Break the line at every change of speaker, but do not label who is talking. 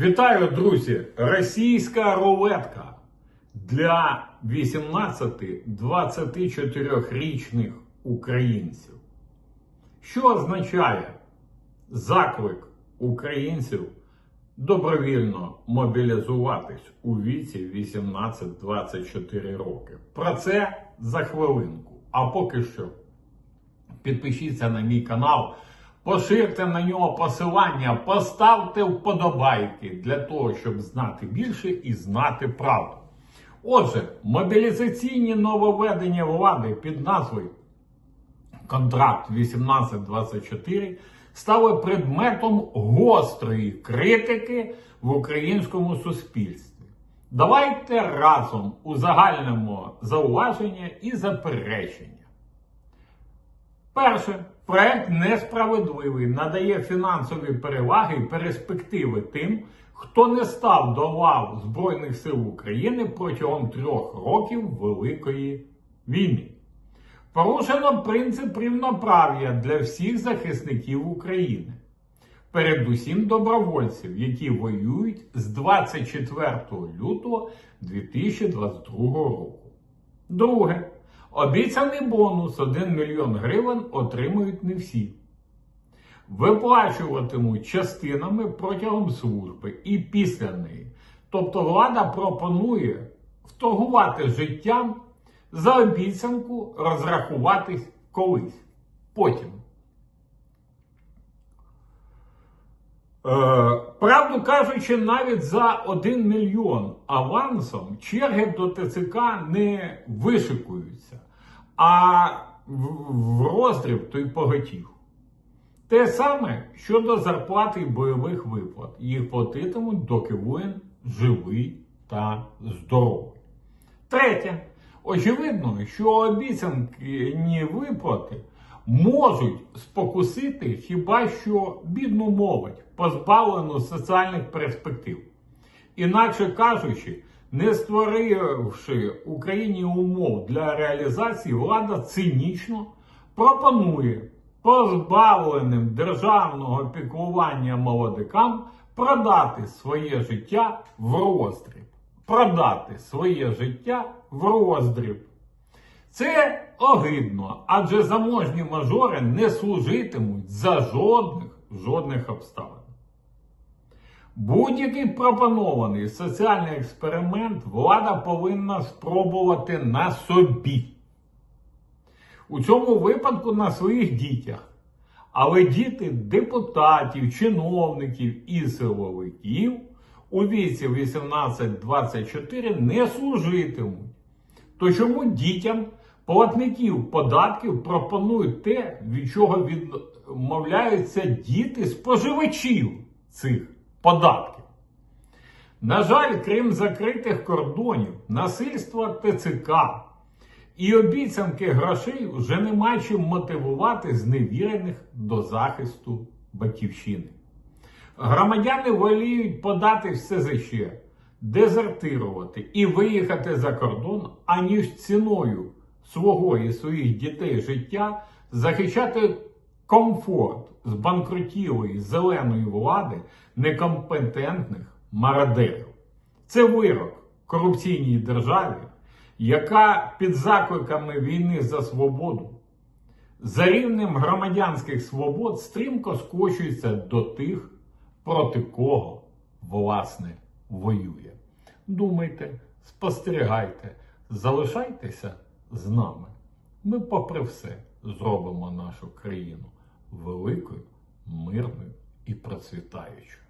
Вітаю, друзі! Російська рулетка для 18-24-річних українців. Що означає заклик українців добровільно мобілізуватись у віці 18-24 роки? Про це за хвилинку. А поки що підпишіться на мій канал, поширте на нього посилання, поставте вподобайки для того, щоб знати більше і знати правду. Отже, мобілізаційні нововведення влади під назвою Контракт 1824 стали предметом гострої критики в українському суспільстві. Давайте разом узагальнимо зауваження і заперечення. Перше, проект несправедливий, надає фінансові переваги і перспективи тим, хто не став до лав Збройних сил України протягом трьох років Великої війни. Порушено принцип рівноправ'я для всіх захисників України, передусім добровольців, які воюють з 24 лютого 2022 року. Друге. Обіцяний бонус 1 мільйон гривень отримують не всі. Виплачуватимуть частинами протягом служби і після неї. Тобто влада пропонує вторгувати життям за обіцянку розрахуватись колись. Потім. Е, правду кажучи, навіть за 1 мільйон авансом черги до ТЦК не вишикуються, а в, в роздріб той поготів. Те саме щодо зарплати і бойових виплат. Їх платитимуть, доки воїн живий та здоровий. Третє. Очевидно, що обіцяні виплати можуть спокусити хіба що бідну молодь, позбавлену соціальних перспектив. Інакше кажучи, не створивши Україні умов для реалізації, влада цинічно пропонує позбавленим державного піклування молодикам продати своє життя в роздріб. Продати своє життя в роздріб. Це огидно, адже заможні мажори не служитимуть за жодних жодних обставин. Будь-який пропонований соціальний експеримент влада повинна спробувати на собі. У цьому випадку на своїх дітях. Але діти депутатів, чиновників і силовиків у віці 18-24 не служитимуть. То чому дітям платників податків пропонують те, від чого відмовляються діти споживачів цих податків? На жаль, крім закритих кордонів, насильства ТЦК і обіцянки грошей вже нема чим мотивувати зневірених до захисту батьківщини. Громадяни воліють подати все СЗЧ, дезертирувати і виїхати за кордон, аніж ціною свого і своїх дітей життя захищати комфорт збанкрутілої зеленої влади некомпетентних мародерів. Це вирок корупційній державі, яка під закликами війни за свободу за рівнем громадянських свобод стрімко скочується до тих, проти кого власне воює. Думайте, спостерігайте, залишайтеся з нами. Ми, попри все, зробимо нашу країну великою, мирною і процвітаючою.